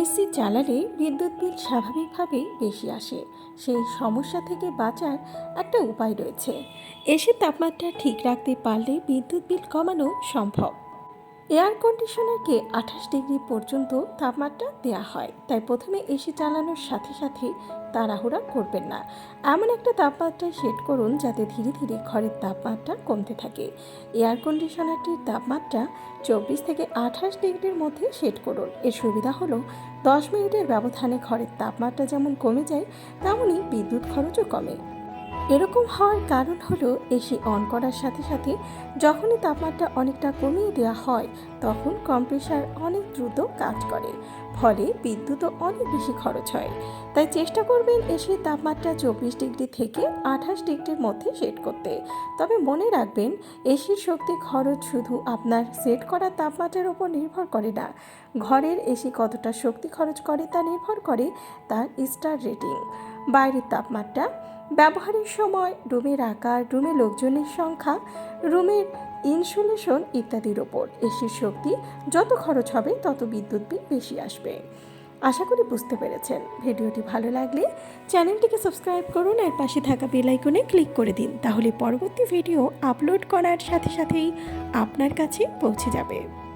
AC চালালে বিদ্যুৎ বিল স্বাভাবিকভাবেই বেশি আসে। সেই সমস্যা থেকে বাঁচার একটা উপায় রয়েছে। এসির তাপমাত্রা ঠিক রাখতে পারলে বিদ্যুৎ বিল কমানো সম্ভব। এয়ার কন্ডিশনারকে আঠাশ ডিগ্রি পর্যন্ত তাপমাত্রা দেওয়া হয়। তাই প্রথমে এসি চালানোর সাথে সাথে তাড়াহুড়া করবেন না। এমন একটা তাপমাত্রায় সেট করুন যাতে ধীরে ধীরে ঘরের তাপমাত্রা কমতে থাকে। এয়ার কন্ডিশনারটির তাপমাত্রা চব্বিশ থেকে আঠাশ ডিগ্রির মধ্যে সেট করুন। এর সুবিধা হলো দশ মিনিটের ব্যবধানে ঘরের তাপমাত্রা যেমন কমে যায় তেমনই বিদ্যুৎ খরচও কমে। এরকম হওয়ার কারণ হলো এসি অন করার সাথে সাথে যখনই তাপমাত্রা অনেকটা কমিয়ে দেওয়া হয়, তখন কম্প্রেসার অনেক দ্রুত কাজ করে, ফলে বিদ্যুৎও অনেক বেশি খরচ হয়। তাই চেষ্টা করবেন এসির তাপমাত্রা চব্বিশ ডিগ্রি থেকে আঠাশ ডিগ্রির মধ্যে সেট করতে। তবে মনে রাখবেন এসির শক্তি খরচ শুধু আপনার সেট করা তাপমাত্রার উপর নির্ভর করে না, ঘরের এসি কতটা শক্তি খরচ করে তা নির্ভর করে তার স্টার রেটিং বাইরের তাপমাত্রা ব্যবহারের সময় রুমের আকার রুমে লোকজনের সংখ্যা, রুমের ইনসুলেশন ইত্যাদির ওপর। এসির শক্তি যত খরচ হবে, তত বিদ্যুৎ বিল বেশি আসবে। আশা করি বুঝতে পেরেছেন। ভিডিওটি ভালো লাগলে চ্যানেলটিকে সাবস্ক্রাইব করুন আর পাশে থাকা বেল আইকনে ক্লিক করে দিন। তাহলে পরবর্তী ভিডিও আপলোড করার সাথে সাথেই আপনার কাছে পৌঁছে যাবে।